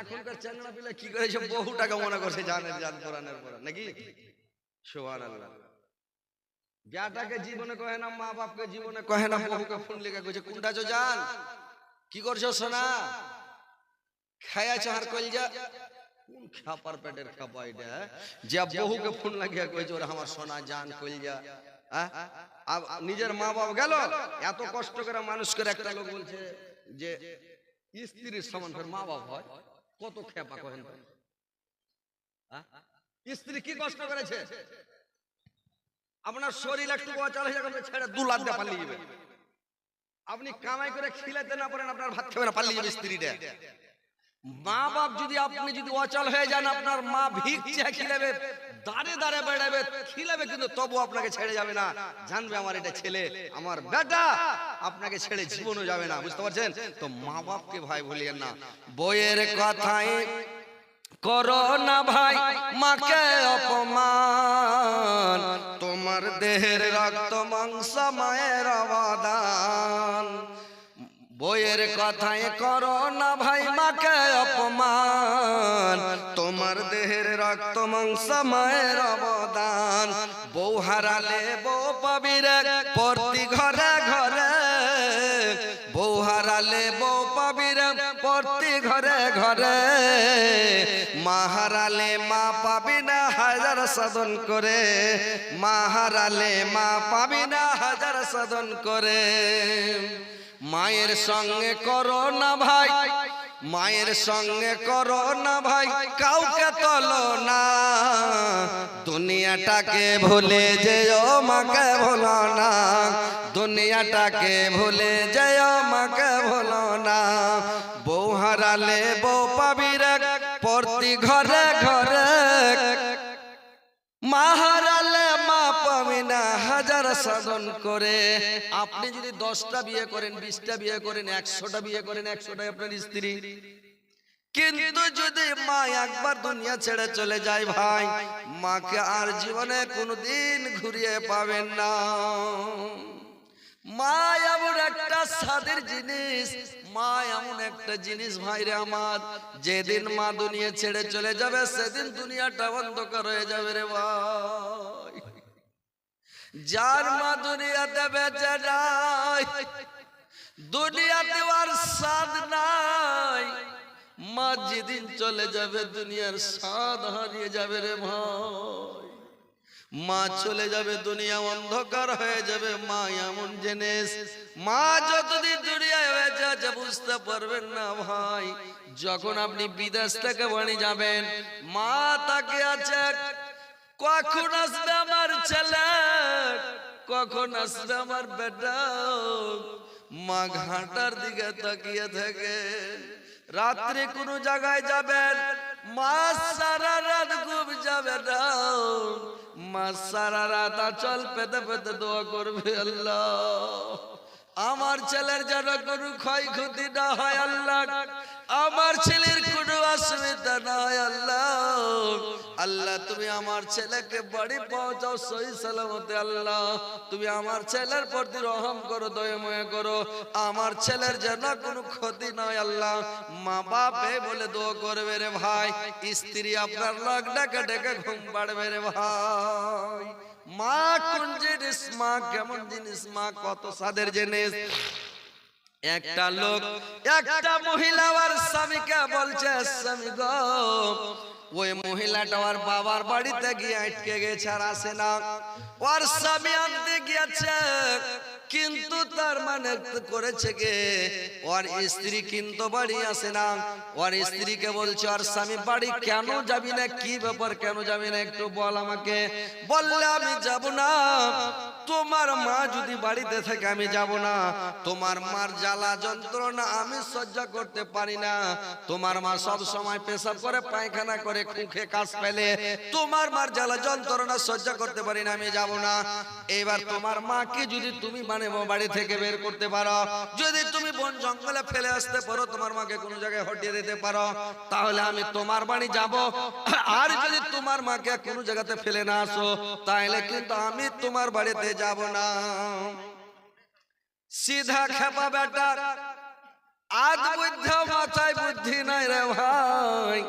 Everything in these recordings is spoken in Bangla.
এখনকার চ্যাংড়া পিলা কি করেছে বহু টাকা মনে করছে জানের জান কোরআনের পর, নাকি? সোহান আল্লাহ বিয়াটাকে জীবনে কহে না মা বাপকে জীবনে কহে না বহুকে ফোন লেখা কইছে কোনটা চো জান কি করছ সোনা? খায়া চাহার কইল যা কোন খাপার পেটের খাপা এটা হ্যাঁ? যে বহুকে ফোন লাগিয়া কইছে, ওরা আমার সোনা, জান কইল যা হ্যাঁ? নিজের মা বাপ গেল, এত কষ্ট করে মানুষ করে একটা লোক বলছে যে, স্ত্রীর সমান মা বাপ হয়। কত খেপা কহেন? স্ত্রী কি কষ্ট করেছে? আপনার শরীর একটু অচল হয়ে যাবে ছেড়ে দু লাখ দিয়ে পালিয়ে যাবে। আপনি কামাই করে খিলাতে না পারেন আপনার ভাত খাবে না পালিয়ে যাবে স্ত্রীটা। মা বাপ যদি আপনি যদি অচল হয়ে যান আপনার মা ভিক্ষে খিলাবে। দাঁড়ে দাঁড়ে বেড়াবে, খিলাবে কিন্তু তবু আপনাকে ছেড়ে যাবে না। জানবে আমার এটা ছেলে, আমার বেটা, আপনাকে ছেড়ে জীবনও যাবে না, বুঝতে পারছেন? তো মা বাপকে ভাই বলিয়েন না, বইয়ের কথাই করো না ভাই, মাকে অপমান, তোমার দেহের রক্ত, মাংস, মায়ের অবদান। বইয়ের কথায় করো না ভাই, মাকে অপমান। রক্ত মাংস মায়ের অবদান। বউ হারালে বউ পাবিরে প্রতি ঘরে ঘরে। বউ হারালে বউ পাবিরে প্রতি ঘরে ঘরে। মা হারালে মা পাবি না, হাজার সাধন করে। মা হারালে মা পাবি না, হাজার সাধন করে। মায়ের সঙ্গে করো না ভাই মায়ের সঙ্গে করো না ভাই কাউকে তলো না। দুনিয়াটাকে ভুলে যেও মাকে ভুলো না। দুনিয়াটাকে ভুলে যেও মাকে ভুলো না। বউ হারালে বউ পাবি রে প্রতি ঘরে ঘরে মা হারালে মা পাবি না হাজার সাধন করে। আপনি যদি দশটা বিয়ে করেন, বিশটা বিয়ে করেন, একশোটা বিয়ে করেন, একশোটাই আপনার স্ত্রী। কিন্তু যদি মা একবার দুনিয়া ছেড়ে চলে যায় ভাই, মাকে আর জীবনে কোনোদিন ঘুরিয়ে পাবেন না। মা এমন একটা স্বাদের জিনিস, মা এমন একটা জিনিস ভাইরে আমার, যেদিন মা দুনিয়া ছেড়ে চলে যাবে, সেদিন দুনিয়াটা অন্ধকার হয়ে যাবে রে ভাই। যার মা দুনিয়াতে বেঁচে নাই দুনিয়াতে আর স্বাদ নাই। মা যেদিন চলে যাবে দুনিয়ার স্বাদ হারিয়ে যাবে রে ভাই। মা চলে যাবে দুনিয়া অন্ধকার হয়ে যাবে মা এমন জিনিস। মা যতদিন দুনিয়ায় হয়ে যাচ্ছে বুঝতে পারবেন না ভাই। যখন আপনি বিদেশ থেকে বাড়ি যাবেন মা তাকে আছে কখন আসবে আমার ছেলে? কখন আসবে আমার বেটা? মা ঘাটার দিকে তাকিয়ে থাকে। রাত্রে কোনো জায়গায় যাবেন? মা সারা রাত ঘুম যাবে না। মা সারা রাত আচল পেতে পেতে দোয়া করবে আল্লাহ। আমার ছেলের যেন কোনো ক্ষয়ক্ষতি না হয় আল্লাহ। আমার ছেলের আমার ছেলের যেন কোনো ক্ষতি নয় আল্লাহ। মা বাপে বলে দোয়া করবে রে ভাই। স্ত্রী আপনার লগ ডেকে ডেকে ঘুম পাড়বে রে ভাই। মা কোন জিনিস, মা কেমন জিনিস, মা কত সাদের জিনিস। একটা লোক একটা মহিলা আর স্বামীকে বলছে স্বামী গো ওই মহিলাটা ওর বাবার বাড়িতে গিয়ে আটকে গেছে আর আসে না। ওর স্বামী আনতে গিয়েছে কিন্তু তার মানে করেছে গে ওর স্ত্রী কিন্তু বাড়ি আসে না। ওর স্ত্রীকে বলছে ওর স্বামী বাড়ি কেন যাবি না? কি ব্যাপার? কেন যাবি না? একটু বল আমাকে। বললে আমি যাব না। তোমার মা যদি বাড়িতে থাকে আমি যাব না। তোমার মার জ্বালা যন্ত্রণা আমি সহ্য করতে পারি না। তোমার মা সব সময় পেশাব করে পায়খানা করে খুঁখে কাজ পেলে তোমার মার জ্বালা যন্ত্রণা সহ্য করতে পারি না আমি যাব না। এবার তোমার মাকে যদি তুমি মানে বাড়ি থেকে বের করতে পারো যদি তুমি বন জঙ্গলে ফেলে আসতে পারো তোমার মাকে কোনো জায়গায় হটিয়ে দিতে পারো তাহলে আমি তোমার বাড়ি যাব। আর যদি তোমার মাকে কোনো জায়গাতে ফেলে না আসো তাহলে কিন্তু আমি তোমার বাড়িতে যাব না। সিধা খেপা বেটা, আজ বুদ্ধ মাথায় বুদ্ধি নাই রে ভাই।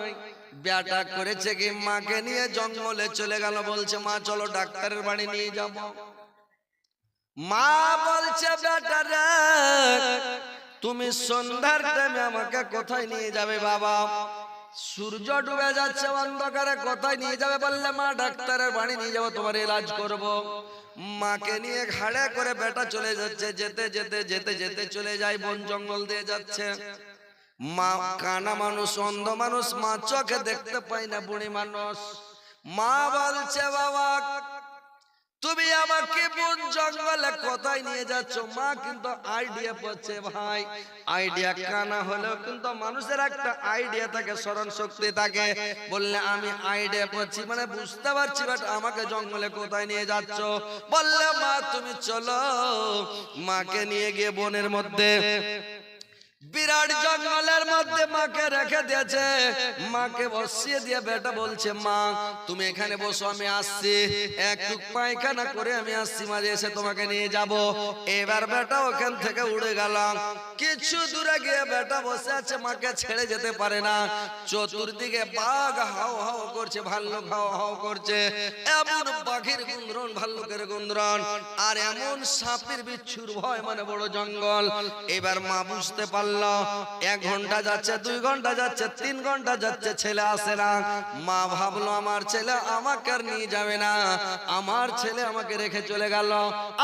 বেটা করেছে কি মাকে নিয়ে জঙ্গলে চলে গেল, বলছে, মা, চলো ডাক্তারের বাড়ি নিয়ে যাব। মা বলছে, বেটা রে, তুমি সন্ধ্যার টাইমে আমাকে কোথায় নিয়ে যাবে বাবা? সূর্য ডুবে যাচ্ছে, অন্ধকারে কোথায় নিয়ে যাবে বললে, মা, ডাক্তারের বাড়ি নিয়ে যাব, তোমার ইলাজ করব। মাকে নিয়ে ঘাড়ে করে বেটা চলে যাচ্ছে, যেতে যেতে যেতে যেতে চলে যায়, বন জঙ্গল দিয়ে যাচ্ছে মা, কানা মানুষ, অন্ধ মানুষ, মা চোখে দেখতে পাই না, বুড়ি মানুষ মা বলছে, বাবা তুমি আমাকে বন জঙ্গলে কোথায় নিয়ে যাচ্ছ? মা কিন্তু আইডিয়া পাচ্ছে ভাই আইডিয়া কানা হলেও কিন্তু মানুষের একটা আইডিয়া থাকে, স্মরণ শক্তি থাকে। বললে, আমি আইডিয়া পাচ্ছি মানে বুঝতে পারছি বাট আমাকে জঙ্গলে কোথায় নিয়ে যাচ্ছ? বললে, মা, তুমি চলো, মাকে নিয়ে গিয়ে বনের মধ্যে বিরাট জঙ্গলের মধ্যে মাকে রেখে দিয়েছে। মাকে বসিয়ে দিয়ে বেটা বলছে, মা, তুমি এখানে বসো, আমি আসছি। একটু পায়খানা করে আমি আসছি মাঝে এসে তোমাকে নিয়ে যাব। এবার বেটা ওখান থেকে উড়ে গেলাম কিছু দূরে গিয়ে বেটা বসে আছে, মাকে ছেড়ে যেতে পারে না। চতুর্দিকে বাঘ হাও হাও করছে, ভাল্লুক হাও হাও করছে। এমন পাখির গুন্দ্রন ভাল্লুকের গুন্দ্রন আর এমন সাপের বিচ্ছুর ভয় মানে বড় জঙ্গল। এবার মা বুঝতে পারল, এক ঘণ্টা যাচ্ছে, দুই ঘণ্টা যাচ্ছে, তিন ঘণ্টা যাচ্ছে, ছেলে আসে না। মা ভাবলো, আমার ছেলে আমাকে আর নিয়ে যাবে না। আমার ছেলে আমাকে রেখে চলে গেল।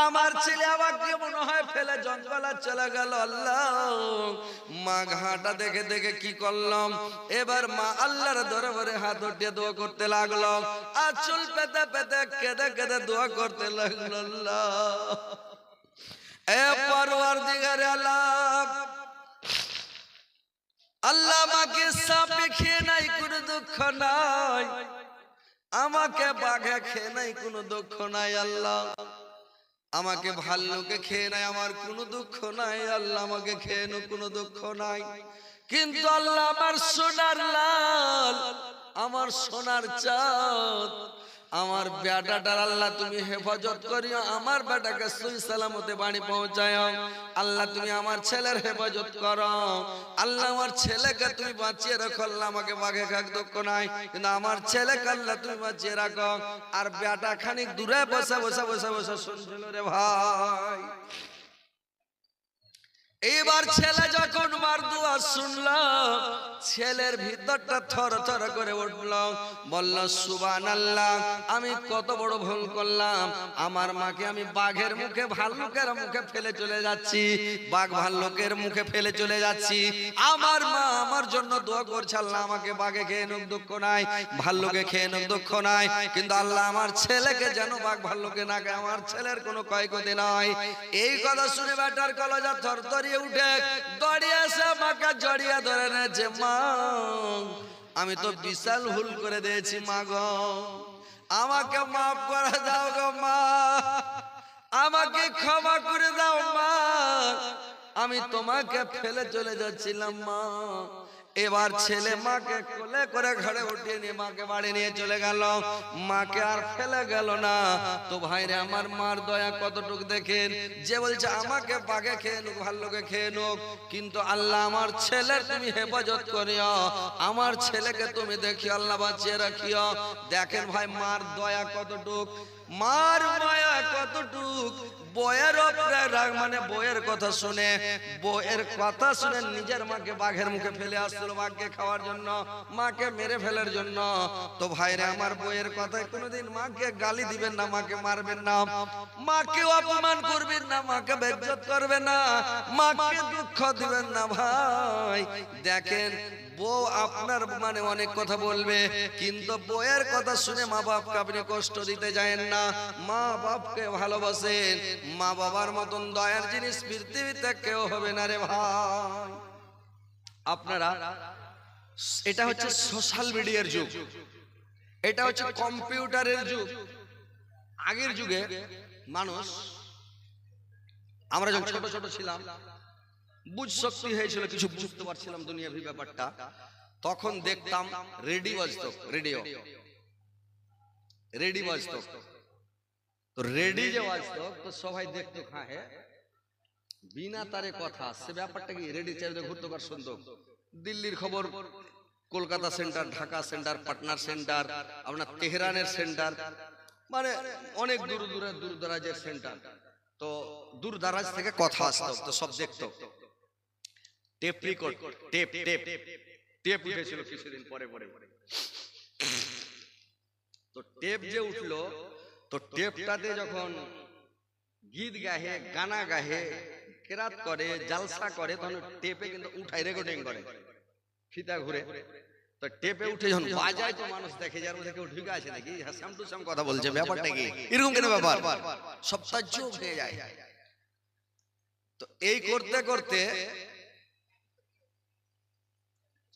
আমার ছেলে আমাকে মনে হয়, ফেলে জঙ্গলে চলে গেল? আল্লাহ। মা ঘাটা দেখে দেখে কি করলাম? এবার মা আল্লাহর দরবারে হাত উঠিয়ে দোয়া করতে লাগল। আর চুল পেতে পেতে কেঁদে কেঁদে দোয়া করতে লাগল এ পরওয়ার দিগারে আল্লাহ। আল্লাহ আমাকে সাপে খেয়ে নাই, কোনো দুঃখ নাই। আমাকে বাঘে খেয়ে নাই, কোনো দুঃখ নাই, আল্লাহ। আমাকে ভাল্লুকে খেয়ে নাই আমার কোনো দুঃখ নাই আল্লাহ আমাকে খেয়ে নো কোনো দুঃখ নাই। কিন্তু আল্লাহ আমার সোনার লাল আমার সোনার চাঁদ আমার বেটাটার আল্লাহ তুমি হেফাজত করিও, আমার বেটাকে সুই সালামতে বাড়ি পৌঁছায় আল্লাহ তুমি আমার ছেলের হেফাজত করো। আল্লাহ আমার ছেলেকে তুমি বাঁচিয়ে রাখো, আল্লাহ আমাকে বাঘে খাক দক্ষ নাই। কিন্তু আমার ছেলেকে আল্লাহ তুমি বাঁচিয়ে রাখো। আর বেটা খানিক দূরে বসে বসে বসে বসে শুনছিল রে ভাই। এইবার ছেলে যখন মার দুয়া শুনলাম ছেলের ভিতরটা থর থর করে উঠল। বলল সুবান আল্লাহ আমি কত বড় ভুল করলাম। আমার মাকে আমি বাঘের মুখে ভাল্লুকের মুখে ফেলে চলে যাচ্ছি। বাঘ ভাল্লুকের মুখে ফেলে চলে যাচ্ছি। আমার মা আমার জন্য দোয়া করছে আল্লাহ আমাকে বাঘে খেয়ে নুক দুঃখ নাই ভাল্লুকে খেয়ে নুক দুঃখ নাই। কিন্তু আল্লাহ আমার ছেলেকে যেন বাঘ ভাল্লুকে না আমার ছেলের কোনো ক্ষয়ক্ষতি নাই। এই কথা শুনে বেটার কলজা থর থরিয়ে উঠে দড়িয়ে এসে মাকে জড়িয়ে ধরে নেছে মা, আমি তো বিশাল ভুল করে দিয়েছি, মা গো। আমাকে মাফ করে দাও গো, মা। আমাকে ক্ষমা করে দাও, মা। আমি তোমাকে ফেলে চলে যাচ্ছিলাম, মা। এবার ছেলে মাকে কোলে করে ঘরে উঠিয়ে নিয়ে মাকে বাড়ি নিয়ে চলে গেল। মাকে আর ফেলে গেল না। তো ভাইরে আমার মার দয়া কতটুক দেখেন? যে বলছে, আমাকে বাঘে খেয়ে নুক ভাল্লোকে খেয়ে নুক কিন্তু আল্লাহ আমার ছেলের তুমি হেফাজত করিও। আমার ছেলেকে তুমি দেখি আল্লাহ বাঁচিয়ে রাখিও। দেখেন ভাই, মার দয়া কতটুক? মার মায়া কতটুক? বইয়ের মানে বইয়ের কথা শুনে। বইয়ের কথা শুনে নিজের মাকে বাঘের মুখে ফেলে আসছিল বাঘকে খাওয়ার জন্য, মাকে মেরে ফেলার জন্য। তো ভাইরে, আমার বইয়ের কথায় কোনোদিন মাকে গালি দিবেন না, মাকে মারবেন না। মাকে অপমান করবেন না, মাকে বেজ্জত করবেন না, মাকে দুঃখ দিবেন না ভাই। দেখেন, বউ আপনার মানে অনেক কথা বলবে, কিন্তু বউয়ের কথা শুনে মা বাপকে আপনি কষ্ট দিতে যায়েন না। মা বাপকে ভালোবাসেন। মা বাবার মতন দয়ার জিনিস পৃথিবীতে কেউ হবে না রে ভাই। আপনারা, এটা হচ্ছে সোশ্যাল মিডিয়ার যুগ। এটা হচ্ছে কম্পিউটারের যুগ। আগের যুগে মানুষ, আমরা যখন ছোট ছোট ছিলাম, বুঝ শক্তি হয়েছিল, কিছু বুঝতে পারছিলাম দুনিয়াবি ব্যাপারটা। তখন দেখতাম রেডিও বাজতো রেডিও রেডি বাজতো তো রেডি যে বাজতো তো সবাই দেখতো হ্যাঁ? হ্যাঁ? বিনা তারে কথা সে ব্যাপারটা কি রেডি চাইতে ঘুরতে পার শুনতো দিল্লির খবর কলকাতা সেন্টার ঢাকা সেন্টার পাটনার সেন্টার আপনার তেহরানের সেন্টার মানে অনেক দূর দূরে দূর দরাজের সেন্টার তো দূর দারাজ থেকে কথা আসতো তো সব দেখতো। Tape record tape tape tape উঠেছিল কিছুদিন পরে পরে তো টেপ যে উঠল তো টেপটাতে যখন গীত গাহে গানা গাহে কেরাত করে জালসা করে তখন টেপে কিন্তু উঠায় রেকর্ডিং করে ফিতা ঘুরে। তো টেপে উঠে যখন বাজায় তো মানুষ দেখে যার মধ্যে কেউ ঢুকে আছে নাকি? হ্যাঁ সাম টু সাম কথা বলছে ব্যাপারটা কি? এরকম কেন ব্যাপার? সব তাজ্জব হয়ে যায়। তো এই করতে করতে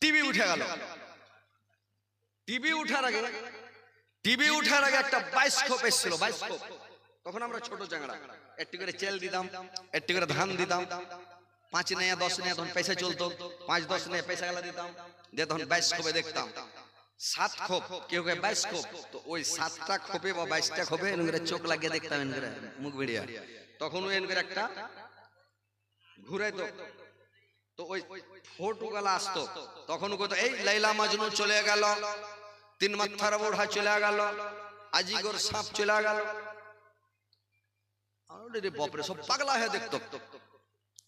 টিভি উঠে গেল। টিভি উঠার আগে টিভি উঠার আগে একটা বাইস্কোপ এসেছিল বাইস্কোপ। তখন আমরা ছোট চাংড়া একটু করে চেল দিতাম একটু করে ধান দিতাম। পাঁচ নেয়া দশ নেয়া তখন পয়সা চলতো। পাঁচ দশ নেয়া পয়সা গেলা দিতাম। দিয়ে তখন বাইস্কোপে দেখতাম। সাত খোপ। কেউ কেউ বাইশ খোপ তো ওই সাতটা খোপে বা বাইশটা খোপে এন করে চোখ লাগিয়ে দেখতাম এন করে মুখ বেরিয়া তখন ওই এন করে একটা ঘুরে তো তো ওই ফটো গুলা আসতো। তখন কত এই লাইলা মাজনু চলে গেল। তিন মাথার বোড়া চলে গেল, আজিগর সাপ চলে গেল। আরে সব পাগলা হয়ে দেখতো।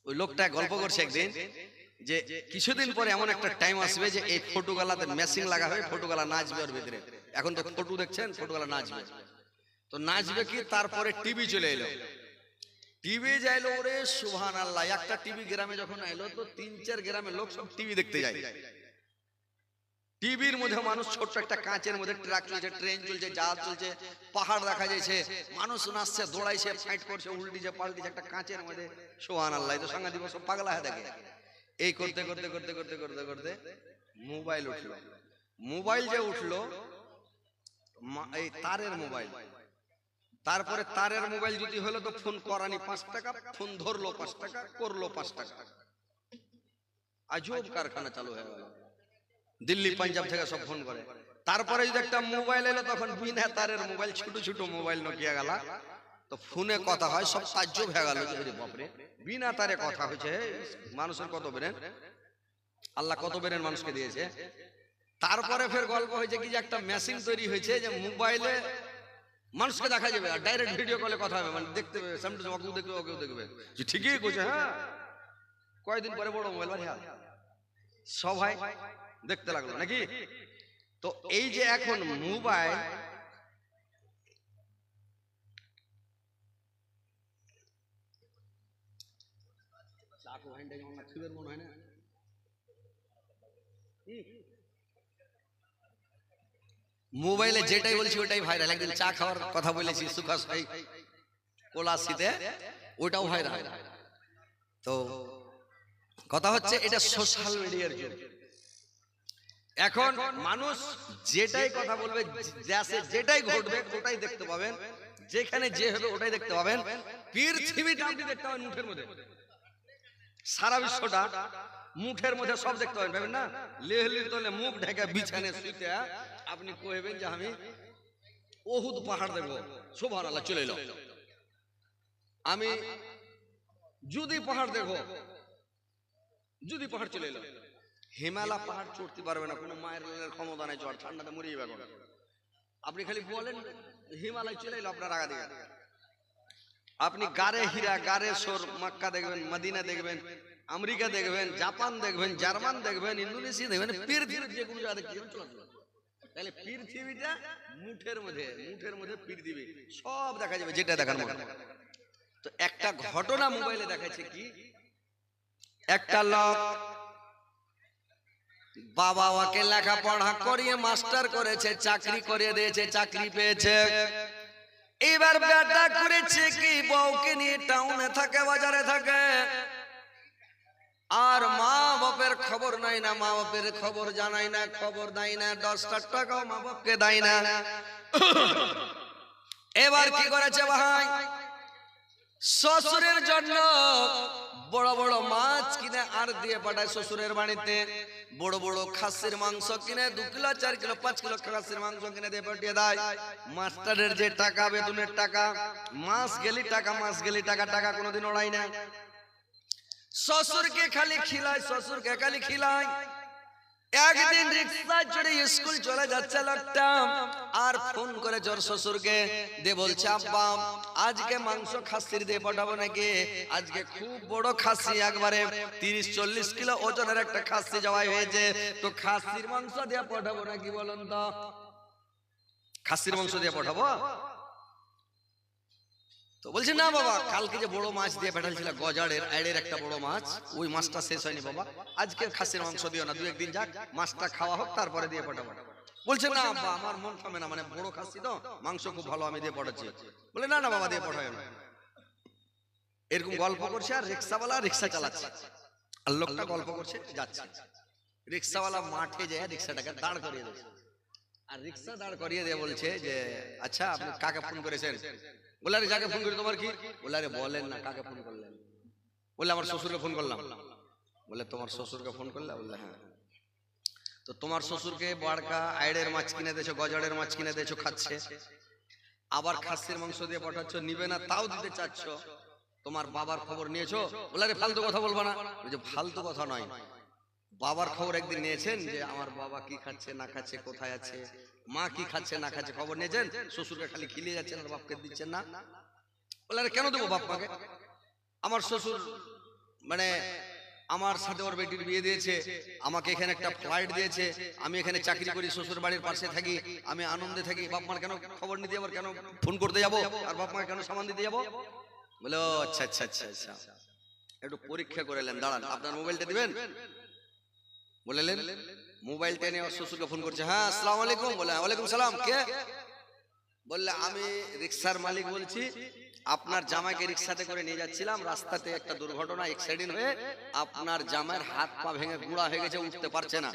ওই লোকটা গল্প করছে একদিন যে কিছুদিন পরে এমন একটা টাইম আসবে যে এই ফটো গালাতে মেশিং লাগা হবে ফটো গালা নাচবে ওর ভিতরে। এখন তো ফটো দেখছেন, ফটো গালা নাচবে। তো নাচবে কি? তারপরে টিভি চলে এলো। টিভি যাইলো, ওরে সুহান আল্লাহ একটা টিভি গ্রামে যখন এলো, তো তিন চার গ্রামের লোক সব টিভি দেখতে যায়। টিভির মধ্যে মানুষ ছোট্ট একটা কাঁচের মধ্যে ট্রাক চলছে, ট্রেন চলছে জাহাজ চলছে, পাহাড় দেখা যাচ্ছে মানুষ নাচছে, দৌড়াইছে, ফাইট করছে, উল্টিছে, পাল্টিছে একটা কাঁচের মধ্যে। সোহান আল্লাহ তো সাংঘা দিবস পাগলা হয়ে দেখে এই করতে করতে করতে করতে করতে করতে মোবাইল উঠল। মোবাইল যে উঠল এই তারের মোবাইল। তারপরে তারের মোবাইল যদি হলো তো ফোন করানি পাঁচ টাকা, ফোন ধরলো পাঁচ টাকা, করল পাঁচ টাকা। আজব কারখানা চালু হয়ে গেল। দিল্লি পাঞ্জাব থেকে সব ফোন করে। তারপরে যদি একটা মোবাইল এলো তখন বিনা তারের মোবাইল ছোট ছোট মোবাইল নোকিয়া গেল। তো ফোনে কথা হয় সব সাহায্য হয়ে গেল বাপরে বিনা তারে কথা হয়েছে মানুষের কত বেরেন আল্লাহ কত বেরেন মানুষকে দিয়েছে। তারপরে ফের গল্প হয়েছে কি যে একটা মেশিন তৈরি হয়েছে যে মোবাইলে মানুষকে দেখা যাবে আর ডাইরেক্ট ভিডিও কলে কথা হবে মানে দেখতে পাবে সামনে ওকেও দেখবে ওকেও দেখবে যে ঠিকই করছে হ্যাঁ। কয়দিন পরে বড় মোবাইল বাড়ি সবাই দেখতে লাগল নাকি? তো এই যে এখন মোবাইল মোবাইলে যেটাই বলছি ওটাই ভাইরাল একদিন চা খাওয়ার কথা বলেছি সুখাস ভাই। কোলাসিতে ওটাও ভাইরাল তো কথা হচ্ছে এটা সোশ্যাল মিডিয়ার যুগ। এখন মানুষ যেটাই কথা বলবে যেটাই ঘটবে ওটাই দেখতে পাবেন। যেখানে যে হবে ওটাই দেখতে পাবেন। পৃথিবীটা আপনি দেখতে পাবেন মুঠের মধ্যে। সারা বিশ্বটা মুখের মধ্যে সব দেখতে পাবেন ভাবেন না? লেহলির তলে মুখ ঢেকে বিছানে শুইতে আপনি কইবেন যে আমি ওহুদ পাহাড় দেখব সোভান আল্লাহ চলে এলো। আমি যদি পাহাড় দেখো যদি পাহাড় চলে এলো। হিমালা পাহাড় চড়তে পারবে না কোনো মায়ের ক্ষমতা নাই চড় ঠান্ডাতে মরিয়ে যাবে। আপনি খালি বলেন হিমালয় চলে এলো আপনার আগা দিকে আপনি গারে হীরা গারে সোর মক্কা দেখবেন মদিনা দেখবেন আমেরিকা দেখবেন জাপান দেখবেন জার্মান দেখবেন ইন্দোনেশিয়া দেখবেন পৃথিবীর যে কোনো জায়গা দেখতে যাবেন, চলে আসবেন। তাহলে পৃথিবীটা মুঠের মধ্যে মুঠের মধ্যে পৃথিবী সব দেখা যাবে যেটা দেখার মতো তো একটা ঘটনা মোবাইলে দেখাচ্ছে কি একটা লোক বাবা ওকে লেখাপড়া করিয়ে মাস্টার করেছে, চাকরি দিয়েছে, চাকরি পেয়েছে। এবার বেটা করেছে কি? বউকে নিয়ে টাউনে থাকে, বাজারে থাকে। আর মা বাপের খবর নাই না মা বাপের খবর জানাই না, খবর দেয় না টাকাও মা বাপকে দেয় না। এবার কি করেছে ভাই? শ্বশুরের জন্য বড় বড় মাছ কিনে আর দিয়ে পাঠায় শ্বশুরের বাড়িতে। বড় বড় খাসির মাংস কিনে দু কিলো, চার কিলো, পাঁচ কিলো খাসির মাংস কিনে দিয়ে পাঠিয়ে দেয়। মাস্টারের যে টাকা, বেতনের টাকা, মাস গেলি টাকা, মাস গেলি টাকা টাকা কোনোদিন ওড়াই না। শ্বশুরকে খালি খিলায়, শ্বশুরকে খালি খিলায়। একদিন রিক্সা চড়ে স্কুল চলে যাচ্ছে লোকটা, আর ফোন করে জোর শ্বশুরকে। দিয়ে বলছে, আব্বা, আজকে মাংস খাসির দিয়ে পাঠাবো নাকি? আজকে খুব বড় খাসি, একবারে তিরিশ চল্লিশ কিলো ওজনের একটা খাসি জবাই হয়েছে। তো খাসির মাংস দিয়ে পাঠাবো নাকি বলুন তো? খাসির মাংস দিয়ে পাঠাবো? তো বলছে না বাবা কালকে যে বড় মাছ দিয়ে পাঠালছিল গজাড়ের আইড়ের একটা বড় মাছ ওই মাছটা শেষ হয়নি বাবা। আজকে খাসির মাংস দিও না দু একদিন যাক মাছটা খাওয়া হোক তারপরে দিয়ে পাঠাবো। বলছে না আব্বা আমার মন থামে না মানে বড় খাসি তো মাংস খুব ভালো আমি দিয়ে পাঠাচ্ছি বলে না না বাবা দিয়ে পাঠায় না। এরকম গল্প করছে আর রিক্সাওয়ালা রিক্সা চালাচ্ছে। আর লোকটা গল্প করছে যাচ্ছে। রিক্সাওয়ালা মাঠে যায় রিক্সাটাকে দাঁড় করিয়ে দিচ্ছে আর রিক্সা দাঁড় করিয়ে দিয়ে বলছে যে আচ্ছা আপনি কাকে ফোন করেছেন বলে আরে যাকে ফোন করি তোমার কি? বলে আরে বলেন না, কাকে ফোন করলেন? বলে আমার শ্বশুরকে ফোন করলাম। বলে তোমার শ্বশুরকে ফোন করলে? বললে হ্যাঁ। তো তোমার শ্বশুরকে বাড়কা, আইড়ের মাছ কিনে দিয়েছ, গজাড়ের মাছ কিনে দিয়েছ, খাচ্ছে। আবার খাসির মাংস দিয়ে পাঠাচ্ছ, নিবে না, তাও দিতে চাচ্ছ। তোমার বাবার খবর নিয়েছো? বলে আরে, ফালতু কথা বলব না। ফালতু কথা নয়। বাবার খবর একদিন নিয়েছেন যে, আমার বাবা কি খাচ্ছে, না খাচ্ছে, কোথায় আছে? মা কি খাচ্ছে, না খাচ্ছে, খবর নিয়েছেন? শ্বশুরকে খালি খিলিয়ে যাচ্ছেন, আর বাপকে দিচ্ছেন না? বলে কেন দেবো বাপ মাকে আমার শ্বশুর মানে আমার সাথে ওর বেটির বিয়ে দিয়েছে, আমাকে এখানে একটা ফ্লাইট দিয়েছে, আমি এখানে চাকরি করি, শ্বশুর বাড়ির পাশে থাকি, আমি আনন্দে থাকি বাপ মার কেন খবর নিতে যাব কেন ফোন করতে যাব, আর বাপ মাকে কেন সামান দিতে যাব? বলে, ও আচ্ছা আচ্ছা আচ্ছা আচ্ছা একটু পরীক্ষা করে নেন, দাঁড়ান, আপনার মোবাইলটা দিবেন? বলেলেন মোবাইলটা নিয়ে ওর শ্বশুরকে ফোন করছে। হ্যাঁ আসসালামু আলাইকুম। বলে "হ্যাঁ, ওয়ালাইকুম সালাম কে? বললে আমি রিক্সার মালিক বলছি। আপনার জামাইকে রিক্সাতে করে নিয়ে যাচ্ছিলাম। রাস্তাতে একটা দুর্ঘটনা অ্যাক্সিডেন্ট হয়ে আপনার জামাইয়ের হাত পা ভেঙে গুঁড়া হয়ে গেছে উঠতে পারছে না।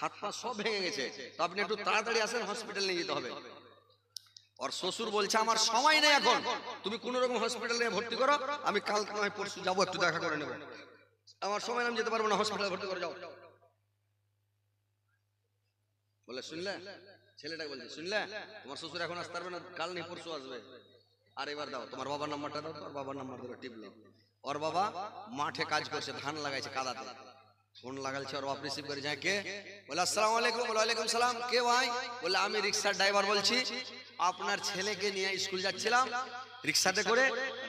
হাত পা সব ভেঙে গেছে। তো আপনি একটু তাড়াতাড়ি আসেন হসপিটাল নিয়ে যেতে হবে। ওর শ্বশুর বলছে আমার সময় নেই এখন। তুমি কোন রকম হসপিটালে নিয়ে ভর্তি করো। আমি কালকে নয় পরশু যাব একটু দেখা করে নেব। আমার সময় আমি যেতে পারব না হসপিটালে ভর্তি করে যাও। বলে, শুনলে? ছেলেটাকে বলছে, শুনলে? তোমার শ্বশুর এখন আসতে পারবে না, কাল নেই পরশু আসবে। আর এবার দাও, তোমার বাবার নাম্বারটা দাও তোর বাবার নাম্বার ধরে টিপলো ওর বাবা মাঠে কাজ করছে, ধান লাগাইছে কাদাতে। ফোন লাগালছে ওর বাপ রিসিভ করে যায় কে? বলে, আসসালামু আলাইকুম। বলে, ওয়ালাইকুম সালাম। কে ভাই? বলে, আমি রিক্সার ড্রাইভার বলছি। আপনার ছেলেকে নিয়ে স্কুল যাচ্ছিলাম। রিক্সাতে করে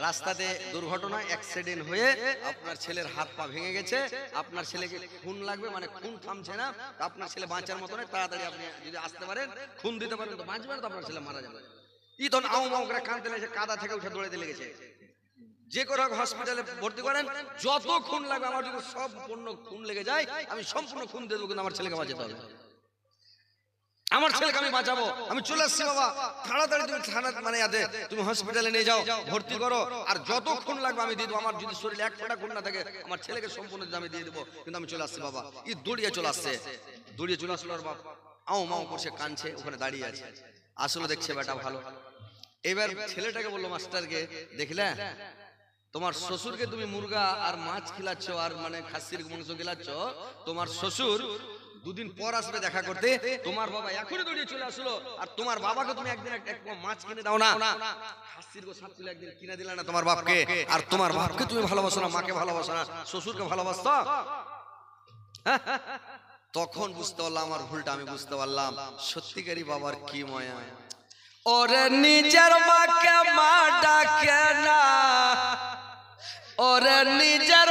রাস্তাতে দুর্ঘটনা অ্যাক্সিডেন্ট হয়ে আপনার ছেলের হাত পা ভেঙে গেছে আপনার ছেলেকে খুন লাগবে মানে খুন থামছে না আপনার ছেলে বাঁচার মতো নয় তাড়াতাড়ি আপনি যদি আসতে পারেন খুন দিতে পারেন তো বাঁচবে না তো আপনার ছেলে মারা যাবে। ই তখন আউ মাউ করে কাঁদতে লেগেছে কাদা থেকে উঠে দৌড়াতে লেগেছে। যে কোনো হসপিটালে ভর্তি করেন যত খুন লাগবে আমার যদি সম্পূর্ণ খুন লেগে যায় আমি সম্পূর্ণ খুন দিয়ে দেবো কিন্তু আমার ছেলেকে বাঁচাতে হবে। আমার ছেলেকে আমি বাঁচাবো। আমি চলে আসছি বাবা। তাড়াতাড়ি তুমি থানা মানে ইয়াতে তুমি হসপিটালে নিয়ে যাও ভর্তি করো। আর যত খুন লাগবে আমি দিয়ে দেবো। আমার যদি শরীরে এক ফোঁটা খুন না থাকে আমার ছেলেকে সম্পূর্ণ আমি দিয়ে দেবো কিন্তু আমি চলে আসছি বাবা। ই দৌড়িয়ে চলে আসছে। দৌড়িয়ে চলে আসলো আর বাপ। আও মাও করছে কানছে ওখানে দাঁড়িয়ে আছে। আসলে দেখছে বেটা ভালো। এবার ছেলেটাকে বলল মাস্টারকে দেখলে? তোমার শ্বশুরকে তুমি মুরগা আর মাছ খিলাচ্ছ আর মানে খাসির মাংস খিলাচ্ছ। তোমার শ্বশুর দুদিন পর আসবে দেখা করতে। তোমার বাবা এখনই দৌড়িয়ে চলে আসলো। আর তোমার বাবাকে তুমি একদিন এক এক মাছ কিনে দাও না। তখন বুঝতে পারলাম, আমার ভুলটা আমি বুঝতে পারলাম। সত্যিকারই বাবার কি মায়া। ওরে নিজের মাকে মা ডাকে না। ওরে নিজের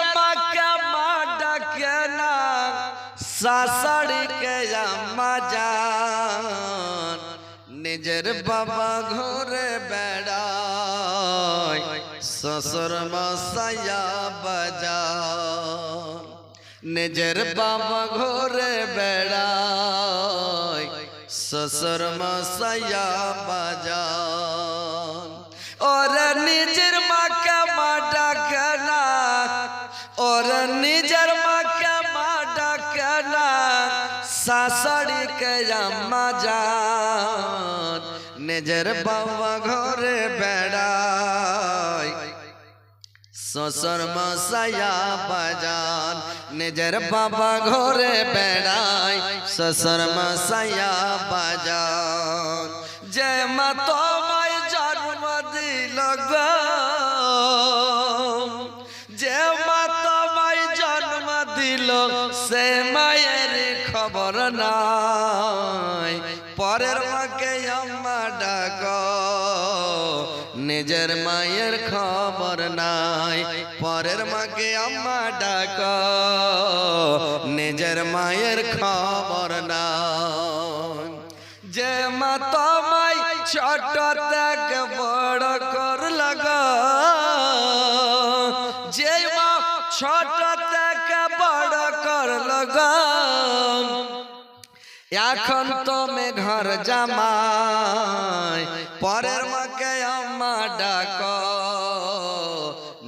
শাশুড়িকে আম্মা জান নিজের বাবা ঘরে বেড়ায় শ্বশুর মশাইয়া বাজান নিজের বাবা ঘরে বেড়ায় শ্বশুর মশাইয়া বাজান ওরে নিজের মাকে মা ডাকে না ওরে নিজের মাকে আম্মা যান নিজের বাবা ঘরে বেড়ায়। শ্বশুর মশাইয়া বাজান, নিজের বাবা ঘরে বেড়ায়। শ্বশুর মশাইয়া বাজান, যে মা তোমায় জন্ম দিল যে মা তোমায় জন্ম দিল, সে মায়ের খবর ডাক নিজের মায়ের খবর নাই। পরের মাকে আম্মা ডাক, নিজের মায়ের খবর নাই। যে মা তোমায় ছোট থেকে বড় কর লাগা, যে মা ছোট থেকে বড় কর লাগা। এখন তুমি ঘর জামাই, পরের আম্মা ডাক,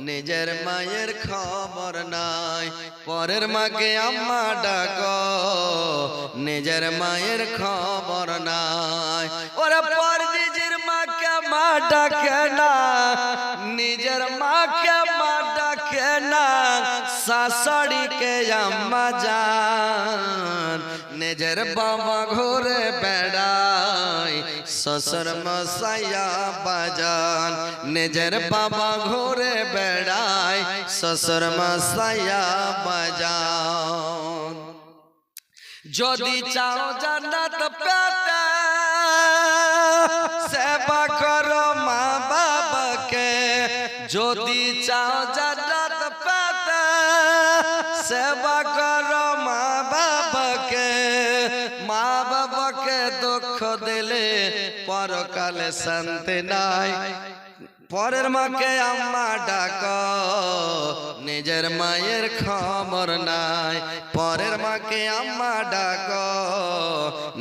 নিজের মায়ের খবর নাই, পরের মাকে আম্মা ডাক, নিজের মায়ের খবর নাই। ওরা পর নিজের মাকে মা ডাকে না, নিজের মাকে শাশুড়িকে আম্মা যান নিজের বাবা ঘুরে বেড়ায়, শ্বশুর মশাইয়া বাজান, নিজের বাবা ঘুরে বেড়ায়, শ্বশুর মশাইয়া বাজান। যদি চাও জান্নাত পেতে, সেবা করো মা বাবাকে যদি চাও শান্তি নাই। পরের মাকে আম্মা ডাক, নিজের মায়ের খবর নাই। পরের মাকে আম্মা ডাক,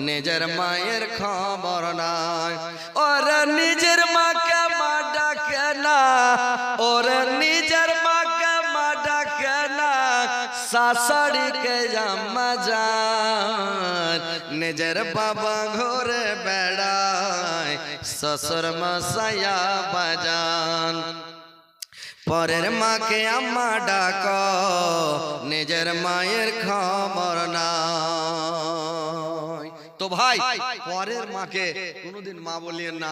নিজের মায়ের খবর নাই। ওরে নিজের মাকে মা ডাকে না, ওরে নিজের মাকে মা ডাকে না। শাশুড়িকে আম্মা যান, নিজের বাবা ঘরে বেড়ায়। শ্বশুর মশাইয়া বাজান। পরের মাকে আম্মা ডাক, নিজের মায়ের খবর না তো ভাই, পরের মাকে কোনোদিন মা বলিয়েন না।